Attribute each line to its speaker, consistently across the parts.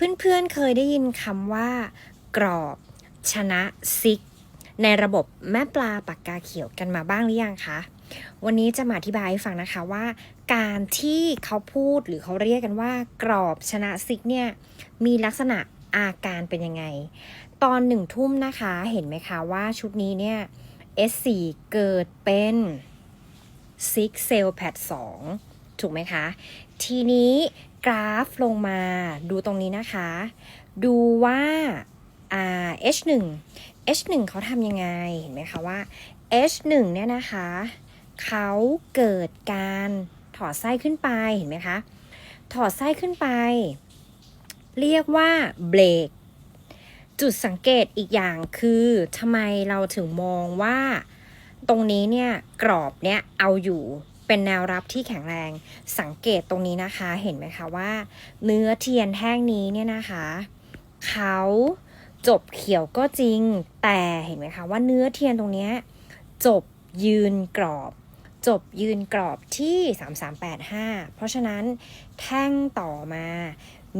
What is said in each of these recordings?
Speaker 1: เพื่อนๆเคยได้ยินคำว่า กรอบ ชนะซิก ในระบบแม่ปลาปากกาเขียวกันมาบ้างหรือยังคะ วันนี้จะมาอธิบายให้ฟังนะคะว่า การที่เขาพูดหรือเขาเรียกกันว่า กรอบชนะซิกเนี่ยมีลักษณะอาการเป็นยังไง ตอนหนึ่งทุ่มนะคะเห็นไหมคะว่าชุดนี้เนี่ย S4 เกิดเป็น Six Cell Pad 2 ถูกไหมคะ ทีนี้กราฟลงมาดูตรงนี้นะคะ ดูว่าอ่า H1 H1 เขาทำยังไง เห็นไหมคะว่า H1 เนี่ยนะคะ เขาเกิดการถอดไส้ขึ้นไปเห็นไหมคะ ถอดไส้ขึ้นไป เรียกว่าเบรกจุดสังเกตอีกอย่างคือทำไมเราถึงมองว่า ตรงนี้เนี่ยกรอบเนี่ยเอาอยู่ เป็นแนวรับที่แข็งแรง สังเกตตรงนี้นะคะ เห็นไหมคะว่า เนื้อเทียนแท่งนี้เนี่ยนะคะ เขาจบเขียวก็จริง แต่เห็นไหมคะว่าเนื้อเทียนตรงนี้จบยืนกรอบ จบยืนกรอบที่ 3385 เพราะฉะนั้นแท่งต่อมา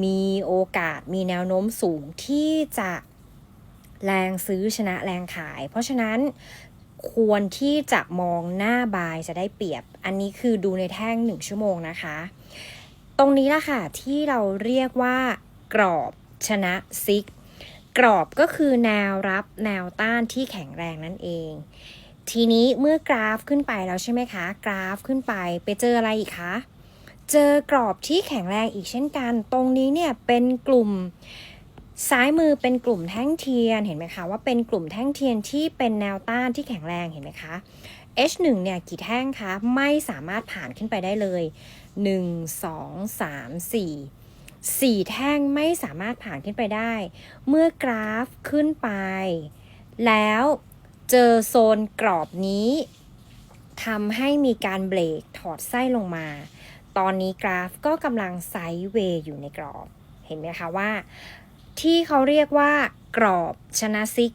Speaker 1: มีโอกาสมีแนวโน้มสูงที่จะแรงซื้อชนะแรงขาย เพราะฉะนั้น ควรที่จะมองหน้าบายจะได้เปรียบ อันนี้คือดูในแท่ง 1 ชั่วโมงนะคะ ตรงนี้ละค่ะที่เราเรียกว่ากรอบชนะซิก กรอบก็คือแนวรับแนวต้านที่แข็งแรงนั่นเอง ทีนี้เมื่อกราฟขึ้นไปแล้วใช่ไหมคะ กราฟขึ้นไปไปเจออะไรอีกคะ เจอกรอบที่แข็งแรงอีกเช่นกัน ตรงนี้เนี่ยเป็นกลุ่ม ซ้ายมือเป็นกลุ่มแท่งเทียนเห็นไหมคะว่าเป็นกลุ่มแท่งเทียนที่เป็นแนวต้านที่แข็งแรงเห็นไหมคะ H1 เนี่ยกี่แท่งคะไม่สามารถผ่านขึ้นไปได้เลย 1 2 3 4 4 แท่งไม่สามารถผ่านขึ้นไปได้ เมื่อกราฟขึ้นไป แล้วเจอโซนกรอบนี้ทำให้มีการเบรกถอดไส้ลงมา ตอนนี้กราฟก็กำลังไซด์เวย์อยู่ในกรอบ เห็นไหมคะว่า ที่เขาเรียกว่ากรอบชนะซิก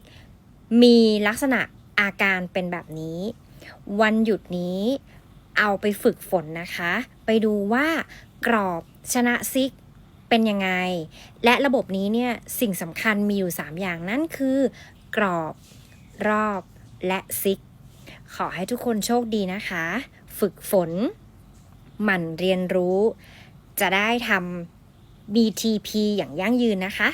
Speaker 1: มีลักษณะอาการเป็นแบบนี้ วันหยุดนี้เอาไปฝึกฝนนะคะ ไปดูว่ากรอบชนะซิกเป็นยังไง และระบบนี้เนี่ยสิ่งสำคัญมีอยู่ 3 อย่างนั่นคือ กรอบรอบและซิก ขอให้ทุกคนโชคดีนะคะ ฝึกฝน หมั่นเรียนรู้ จะได้ทำ BTP อย่างยั่งยืนนะคะ